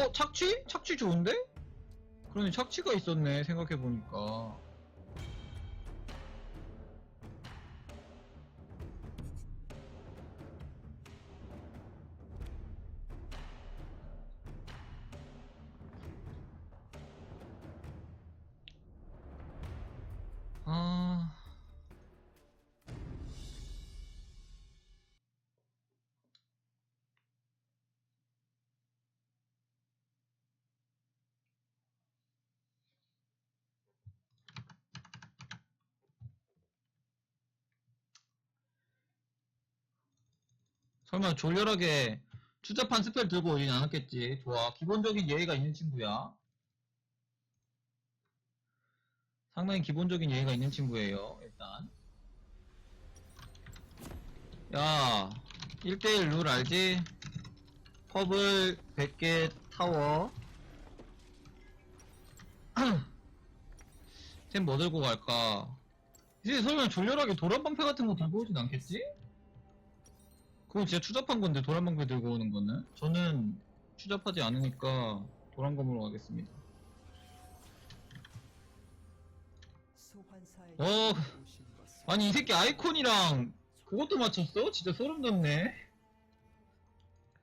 어 착취? 착취 좋은데? 그러네 착취가 있었네 생각해보니까 설마 졸렬하게 추잡한 스펠 들고 오진 않았겠지. 좋아. 기본적인 예의가 있는 친구야. 상당히 기본적인 예의가 있는 친구예요, 일단. 야, 1대1 룰 알지? 펍을 100개 타워. 템 뭐 들고 갈까? 이제 설마 졸렬하게 도란 방패 같은 거 들고 오진 않겠지? 그건 진짜 추잡한 건데 도란방패 들고 오는 거는 저는 추잡하지 않으니까 도란검으로 가겠습니다 어, 아니 이 새끼 아이콘이랑 그것도 맞췄어? 진짜 소름 돋네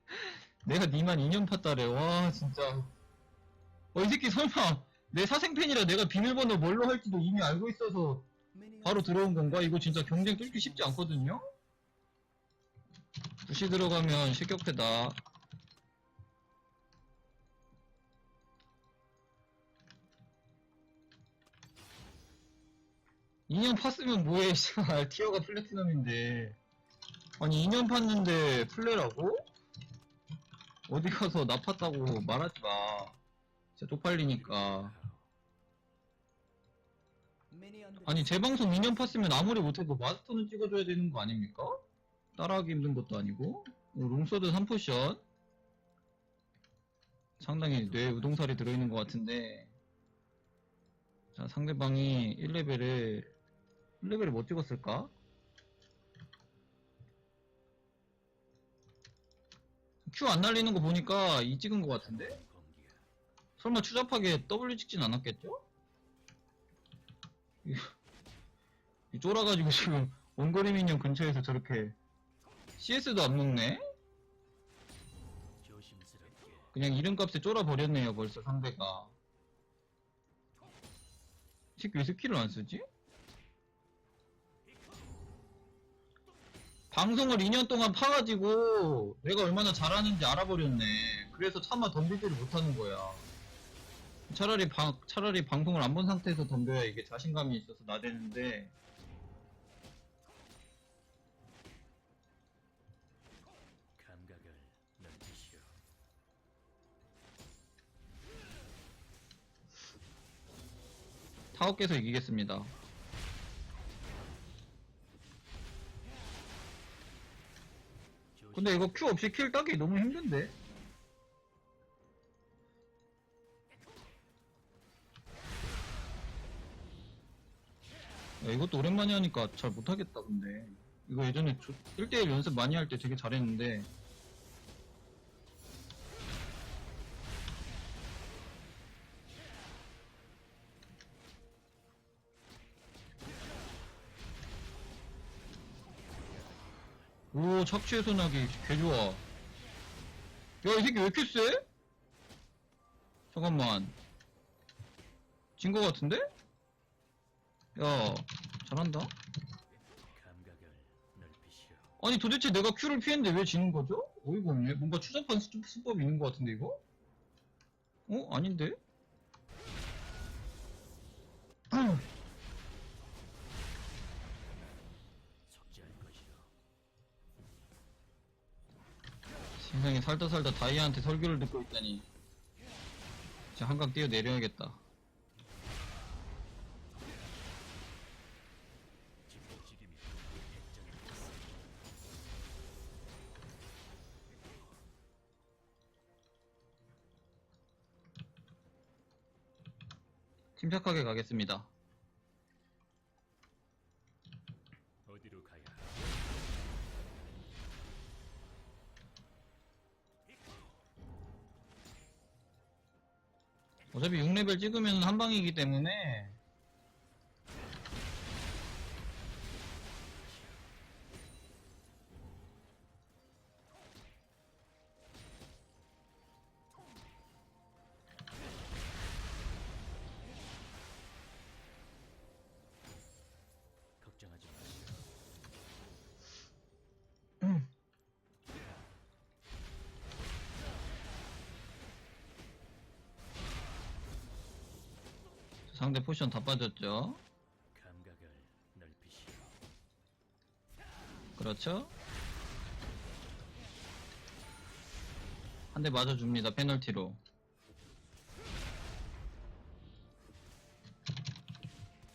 내가 니만 2년 팠다래 와 진짜 어 이 새끼 설마 내 사생팬이라 내가 비밀번호 뭘로 할지도 이미 알고 있어서 바로 들어온 건가? 이거 진짜 경쟁 뚫기 쉽지 않거든요? 부시 들어가면 실격패다. (2년) 팠으면 뭐해 씨발 티어가 플래티넘인데 아니 (2년) 팠는데 플레라고? 어디 가서 나 팠다고 말하지 마 진짜 쪽팔리니까 아니 재방송 2년 팠으면 아무리 못해도 마스터는 찍어줘야 되는 거 아닙니까? 따라하기 힘든 것도 아니고 어, 롱서드 3포션 상당히 뇌 우동살이 들어있는 것 같은데 자 상대방이 1레벨을 1레벨을 뭐 찍었을까? Q 안 날리는 거 보니까 이 찍은 것 같은데? 설마 추잡하게 W 찍진 않았겠죠? 이- 이 쫄아가지고 지금 원거리 미니언 근처에서 저렇게 CS도 안 먹네? 그냥 이름값에 쫄아버렸네요 벌써 상대가 이 새끼 왜 스킬을 안 쓰지? 방송을 2년 동안 파가지고 내가 얼마나 잘하는지 알아버렸네 그래서 차마 덤비지를 못하는 거야 차라리 방, 차라리 방송을 안 본 상태에서 덤벼야 이게 자신감이 있어서 나대는데 깨서 이기겠습니다 근데 이거 Q 없이 킬 따기 너무 힘든데? 야, 이것도 오랜만에 하니까 잘 못하겠다, 근데. 이거 예전에 1대1 연습 많이 할 때 되게 잘했는데. 오, 착취의 소나기, 개 좋아. 야, 이 새끼 왜 이렇게 세? 잠깐만. 진 거 같은데? 야, 잘한다? 아니, 도대체 내가 Q를 피했는데 왜 지는 거죠? 어이가 없네. 뭔가 추잡한 수, 수법이 있는 거 같은데, 이거? 어? 아닌데? 세상에 살다 살다 다이아한테 설교를 듣고 있다니. 진짜 한강 액정이 됐어. 침착하게 가겠습니다. 어차피 6레벨 찍으면 한 방이기 때문에 상대 포션 다 빠졌죠. 감각을 넓히시오. 그렇죠? 한 대 맞아줍니다. 페널티로.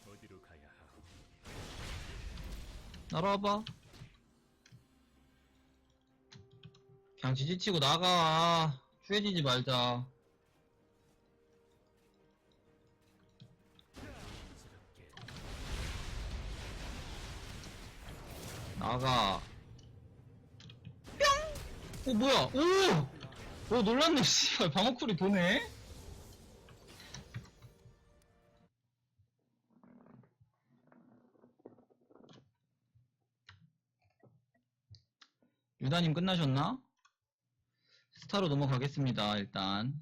어디로 가야 하오? 날아와봐. 그냥 지지치고 나가. 추해지지 말자. 나가. 뿅! 어, 뭐야? 오! 오, 놀랐네, 씨발. 방어쿨이 도네? 유다님 끝나셨나? 스타로 넘어가겠습니다, 일단.